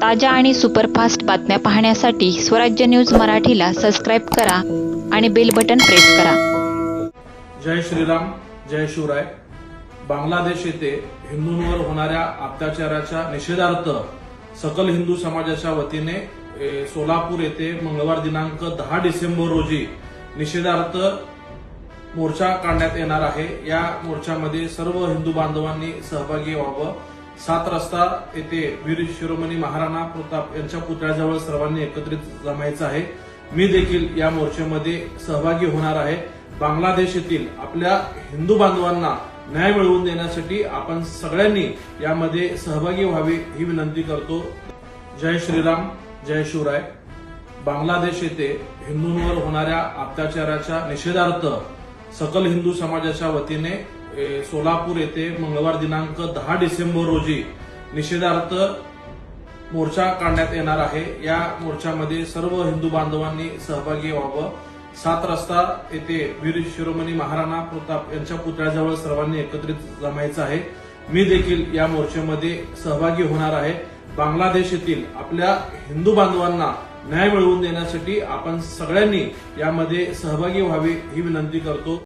ताज्या आणि सुपरफास्ट बातम्या पाहण्यासाठी स्वराज्य न्यूज मराठीला सबस्क्राईब करा आणि बेल बटन प्रेस करा. जय श्रीराम जय शिवराय. बांगलादेश येथे हिंदूंवर होणाऱ्या अत्याचाराच्या निषेधार्थ सकल हिंदू समाजाच्या वतीने सोलापूर येथे मंगळवार दिनांक दहा डिसेंबर रोजी निषेधार्थ मोर्चा काढण्यात येणार आहे. या मोर्चामध्ये सर्व हिंदू बांधवांनी सहभागी व्हावं. सात रस्ता येथे वीर शिरोमणी महाराणा प्रताप यांच्या पुतळ्याजवळ सर्वांनी एकत्रित जमायचं आहे. मी देखील या मोर्चामध्ये सहभागी होणार आहे. बांगलादेश येथील आपल्या हिंदू बांधवांना न्याय मिळवून देण्यासाठी आपण सगळ्यांनी यामध्ये सहभागी व्हावे ही विनंती करतो. जय श्रीराम जय शिवराय. बांगलादेश येथे हिंदूंवर होणाऱ्या अत्याचाराच्या निषेधार्थ सकल हिंदू समाजाच्या वतीने सोलापूर येथे मंगळवार दिनांक दहा डिसेंबर रोजी निषेधार्थ मोर्चा काढण्यात येणार आहे. या मोर्चामध्ये सर्व हिंदू बांधवांनी सहभागी व्हावं. सात रस्ता येथे वीर शिरोमणी महाराणा प्रताप यांच्या पुतळ्याजवळ सर्वांनी एकत्रित जमायचं आहे. मी देखील या मोर्चामध्ये सहभागी होणार आहे. बांगलादेश येथील आपल्या हिंदू बांधवांना न्याय मिळवून देण्यासाठी आपण सगळ्यांनी यामध्ये सहभागी व्हावे ही विनंती करतो.